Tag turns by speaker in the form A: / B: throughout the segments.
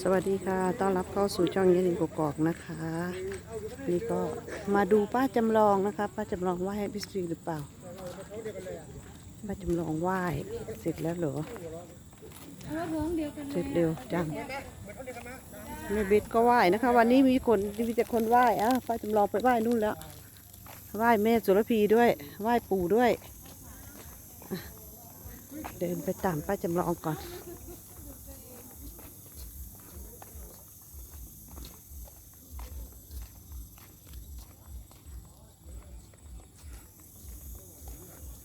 A: สวัสดีค่ะ ต้อนรับเข้าสู่ช่องยันิกกอกนะคะ นี่ก็มาดูป้าจำลองนะคะ ป้าจำลองไหว้พี่ซีหรือเปล่า ป้าจำลองไหว้เสร็จแล้วเหรอ เสร็จเร็วจังแม่เบ็ดก็ไหว้นะคะ วันนี้มีคนมีแต่คนไหว้อะป้าจำลองไปไหว้นู่นแล้ว ไหว้แม่สุรพีด้วย ไหว้ปู่ด้วย เดินไปตามป้าจำลองก่อน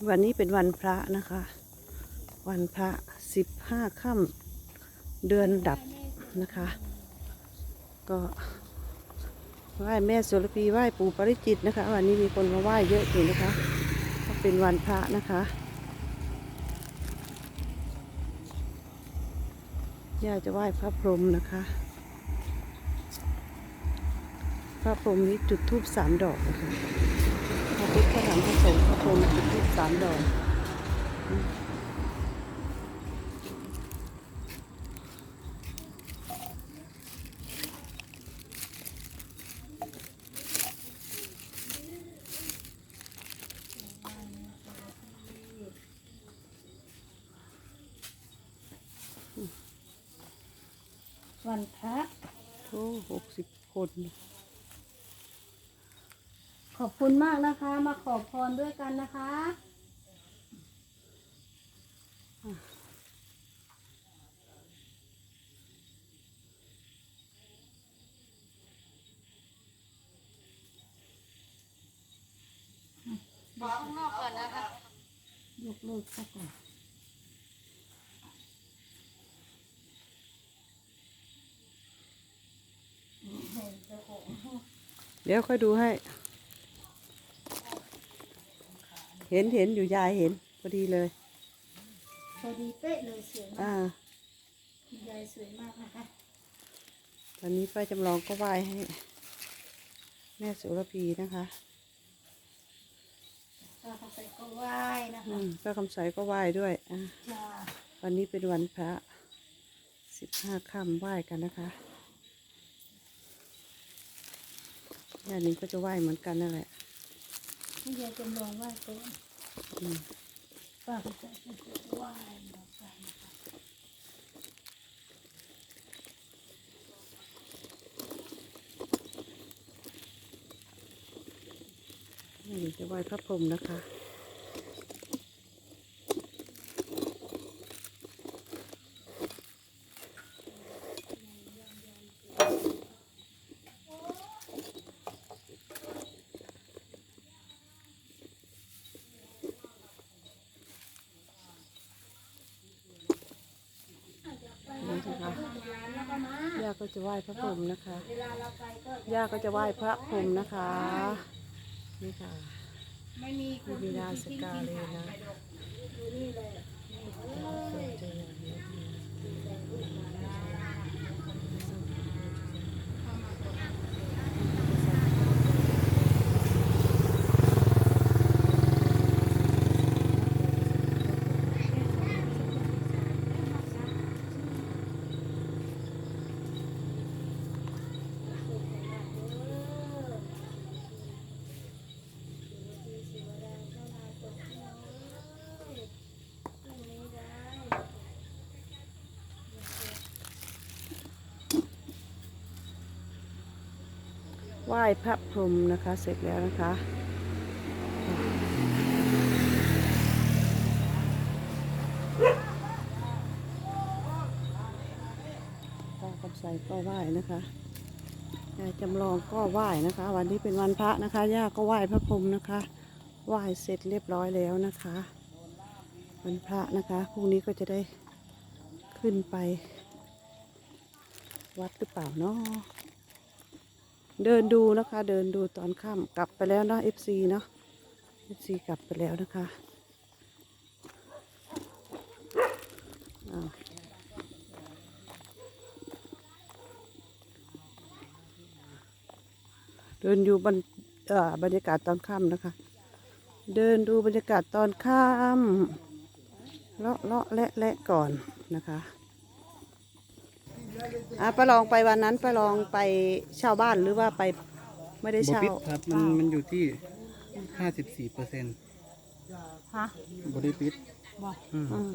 A: วันนี้เป็นวันพระนะคะ วันพระสิบห้าค่ำเดือนดับนะคะ ก็ไหว้แม่สุรพีไหว้ปู่ปริจิตนะคะ วันนี้มีคนมาไหว้เยอะอยู่นะคะก็เป็นวันพระนะคะย่าจะไหว้พระพรหมนะคะ พระพรหมนี้จุดธูปสามดอกนะคะ พุทธพระธรรมพระสงฆ์พระพรหมจุดธูปสามดอก
B: วันพระ
A: โอ้หกสิบคน
B: ขอบคุณมากนะคะ มาขอพรด้วยกันนะคะ
C: ขอข้างนอกก่อนนะคะ
B: ยกเลิกซะก่อน
A: เดี๋ยวค่อยดูให้ เห็นเห็นอยู่ยายเห็นพอดีเลย
B: พอดีเป๊ะเลยสวยมาก
A: อ่า
B: คุณยายสวยมากนะคะ
A: ตอนนี้ป้าจำลองก็ไหว้ให้ แม่สุรพีนะคะ
B: ป้าเข้าไปก็ไหว้นะ
A: อื
B: คะ
A: มป้าคำใสก็ไหว้ด้วยอะ
B: จ้า
A: วันนี้เป็นวันพระสิบห้าค่ำไหว้กันนะคะย่านี้ก็จะไหว้เหมือนกันนั่นแหละ
B: คุณยายจำลองว้ก่อน
A: อืม
B: ป้าก็จะไหว้เหมือนกันนะคะ
A: นี่จะไหว้พระพรหมนะคะ นี่นะคะ
B: แล้วก็มา
A: ย่าก็จะไหว้พระพรหมนะคะ
B: เวลาเราไปก็
A: ย่าก็จะไหว้พระพรหมนะคะนี่ค่ะ
B: ไม่มีค
A: มี
B: น
A: บิดาสกาเลยนะ ไหว้พระพรหมนะคะ เสร็จแล้วนะคะตาคำใสก็ไหว้นะคะยายจำลองก็ไหว้นะคะ วันนี้เป็นวันพระนะคะ ย่าก็ไหว้พระพรหมนะคะ ไหว้เสร็จเรียบร้อยแล้วนะคะ วันพระนะคะพรุ่งนี้ก็จะได้ขึ้นไป วัดหรือเปล่าเนาะ เดินดูนะคะ เดินดูตอนค่ำกลับไปแล้วเนาะ FC เนาะ FC กลับไปแล้วนะคะเดินอยู่บรรเอ่อบรรยากาศตอนค่ำนะคะ เดินดูบรรยากาศตอนค่ำเลาะเลาะและและก่อนนะคะ อะป้าลองไปวันนั้นป้าลองไปเช่าบ้านหรือว่าไปไม่ได้
C: บ
A: เช่า
C: ปิดครับมันมันอยู่ที่ห้าสิบสี่เปอร์เซ็นต์
B: ฮะ
C: บริปิด
B: บอก
C: อืม
A: อืม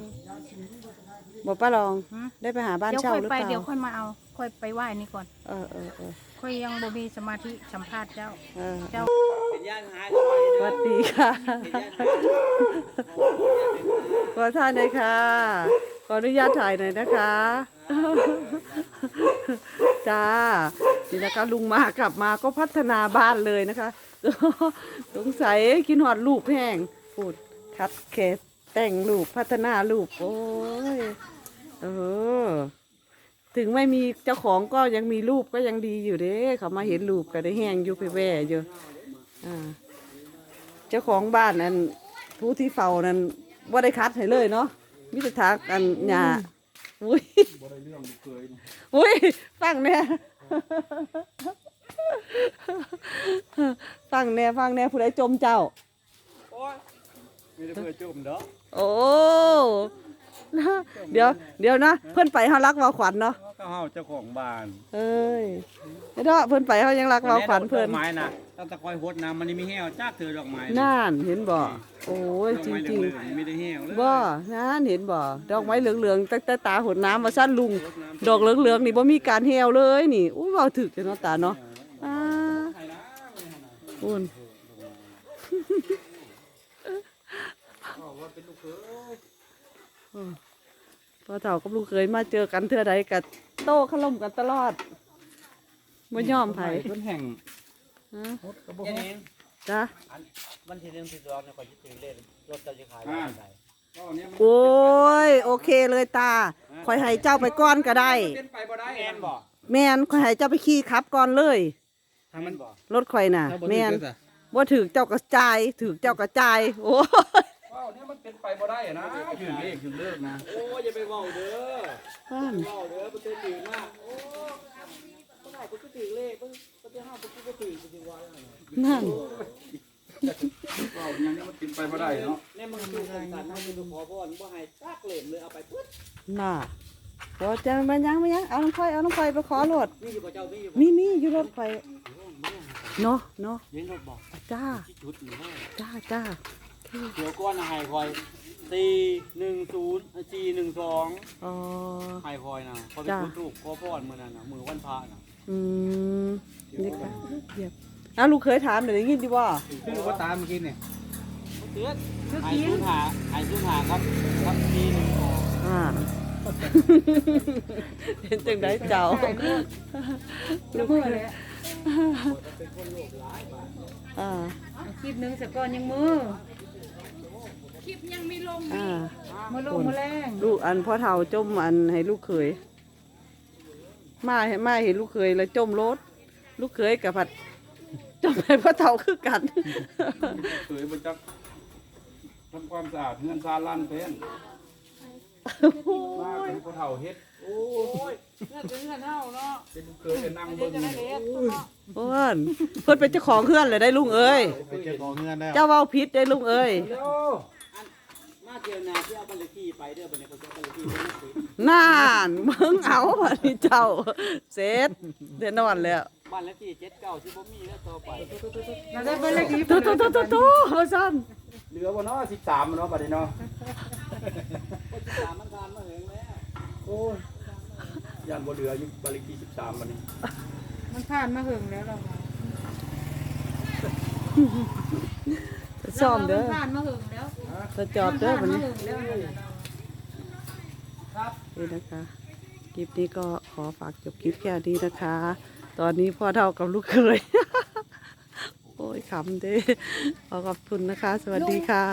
A: บอกป้าลอง
B: ฮะ
A: ได้ไปหาบ้าน
B: เดี๋ยว
A: เช่า
B: ค่อย
A: หรือ
B: ไป
A: เปล่า
B: เดี๋ยวค่อยมาเอาค่อยไปไหว้นี่ก่อน
A: เออเออเออ
B: ค่อยยังบ่มีสมาธิสัมภาษณ์เจ้า
A: เออ
B: เจ้า
A: สวัสดีค่ะขอท่านหน่อยค่ะ ขออนุญาตถ่ายหน่อยนะคะ จ้านี่นะคะลุงมากลับมาก็พัฒนาบ้านเลยนะคะ สงสัยกินหอดลูกแห้งพูดคัดเคส แต่งลูกพัฒนาลูกโอ้ยเออ ถึงไม่มีเจ้าของก็ยังมีรูปก็ยังดีอยู่เด้เขามาเห็นรูปก็ได้แห้งอยู่ไปแว่อยู่อ่าเจ้าของบ้านนั้นผู้ที่เฝ้านั้นว่าได้คัดให้เลยเนาะมิตรทักกันหยาอุ้ยอุ้ยฟังแน่ฟังแน่ฟังแน่ผู้ใดจมเจ้า
C: ไม่ได้เพื่อจุ่มเนาะ
A: โอ้นะเดี๋ยวเดี๋ยวนะเพื่อนไปเขารักเราขวัญเนาะ
C: ก็เฮาเจ้าของบ้าน
A: เอ้ยเดี๋ยวเพื่อนไปเขายังรักเราขวัญเพื่อน
C: ดกไม้น่ะตั้งแต่คอยหดน้ำมันนี่มีแห้วจ้าเถือดอกไม้
A: น่านเห็นบ่โอ้ย
C: ดอก
A: จริ
C: ไม้
A: ง
C: เห
A: จริง
C: ลืองๆไม่ได้แห้วเลย
A: ๆบ่น่านเห็นบ่ดอกไม้เหลืองๆตั้งแต่ตาหดน้ำมาสั้นลุง ดอกเหลืองๆนี่บ่มีการเหี่ยวเลยนี่อุ้ยเว้าถึกจังเนาะตาเนาะอ่าอุ่น พอเฒ่ากับลูกเคยมาเจอกันเทื่อใดกัโต้ขล่มกันตลอดบ่ยอมไผ
C: เพิ่นแห่ง
A: ฮะ
C: หดกระบอก
D: แค่นี้
A: จ้ะ
D: วันที่หนึ่งที่สองเนี่ยขอยึดถือเล่นรถเจ้าจะขายไม่ได้
C: ก็เนี่ยมัน
A: โอ้ยโอเคเลยตาคอยให้เจ้าไปก่อนก็ได้
C: เป็นไปบ่ได้
D: แอนบอก
A: แม่นคอยให้เจ้าไปขี่ขับก่อนเลย
C: ถ้ามัน
D: บอก
A: รถข่อยน่ะ
C: ถ้าบ่
A: แม่น
C: ถือก็จะ
A: ว่าถือเจ้ากระจายถือเจ้ากระจาย โอ้ย
C: ว้าวเนี่ยมันเป็นไปบ่ได้อะนะถึงเลขถึงเลิกนะ
D: โอ้ยอย่าไปเว่าเด้อ
A: บ้าน
D: เว่าเด้อประเทศถือมากโอ้เมื่อไหร่กูก็ถือเลขเพิ่งประเทศห้ากูก็ถือกูจะว่าอะไร
A: นั่น
C: ว้าวอย่างนี้มันเป็นไปบ่ได้เนาะ
D: เนี่ยมึงดูสงสารให้มึงขอพรบ่ให้ซักเหล่มเลยเอาไปปึ๊ด
A: น่ะเดี๋ยวจะมายังมายังเอาน้องข่อยเอาน้องข่อยไปขอรถ
D: นี่อยู่กับเจ้านี่อยู่
A: มีมีอยู่รถข่อยเนาะเนาะ
D: เลี้ยงรถบอก
A: จ้า
D: ที่จุดหนึ่งห้า
A: จ้าจ้า
D: เดี๋ยวก้อนหายคอยสี่หนึ่งศูนย์สี่หนึ่งสอง
A: อ๋อ
D: หายคอยนะพอไป
A: จ้ะ
D: จุดลูกขอพรมือนั่นนะมือวันพระนะ
A: อืมนี่ค่ะเหยียบเอาลูกเคยถามเดี๋ยวได้ยินดีว่า
C: คือว่าตามเมื่อกี้เนี่ย
D: เตือนหายสูญหาหายสูญหาครับครับสี่หนึ่งสอง
A: อ่า เห็นจังได้เจ้า
B: ลูกมือเลย
A: อ่า
B: คลิปหนึงสก่อนยังมือ
A: อ่า
B: มือลงมือแรง
A: ลูกอันพ่อเฒ่าจมอันให้ลูกเขยมาเห็นมาเห็นลูกเขยแล้วจมรถลูกเขยกับผัดจมให้พ่อเฒ่าคือกัน
C: เคยบ่จักทำความสะอาดเงินซาลันเป็นมาเป็นผู้เฒ่าเฮ็ด
D: โอ้ยเงื่อนเป็นเงื่อนเท่าเนาะ
C: เป็นเคยนั่งเบิ่ง
D: จะได้เล็ก
A: เพื่อนเพื่อนเป็นเจ้าของเคลื่อนเลยได้ลุงเอ้ย
C: ไปเจ้าของเงินแล้ว
A: เจ้าเว้าพิษได้ลุงเอ้ย
C: เดี๋ยว
D: มาเที่ยวนาที่เอาบัลลที่ไปเด้อบัลลที่เขาจะบัลลที่ไป
A: น่านมึงเอาอันนี้เจ้า เสร็จเดนอนแล้ว
D: บ้านเลขที่เจ็ดเก้าที่บ่มีแล้วต่อไป
B: เราได้เบอร์เลขที่
A: ตุ๊ตุ๊ตุ๊ตุ๊ตุ๊ว่าซั่น
C: เหลือบ่เนาะ13เนาะบัดนี้เนาะ
D: คนที่สามมันทานมาเหงแล้ว
C: โอ้ยยันบ่เหลืออยู่บัดเลขที่13บัดนี้
B: มันผ่านมาหึงแล้วเรา
A: ซ่อมเด้อ
B: มันผ่านมาหึงแล้ว
A: สจอบเด้อ
B: มั
A: วัน
B: นผ่านมา
A: นี้
B: หึงแล้ว
A: นี่นะคะ คลิปนี้ก็ขอฝากจบคลิปแค่นี้นะคะ ตอนนี้พ่อเท่ากับลูกเคย โอ้ยขำเด้ขอขอบคุณนะคะ สวัสดีค่ะ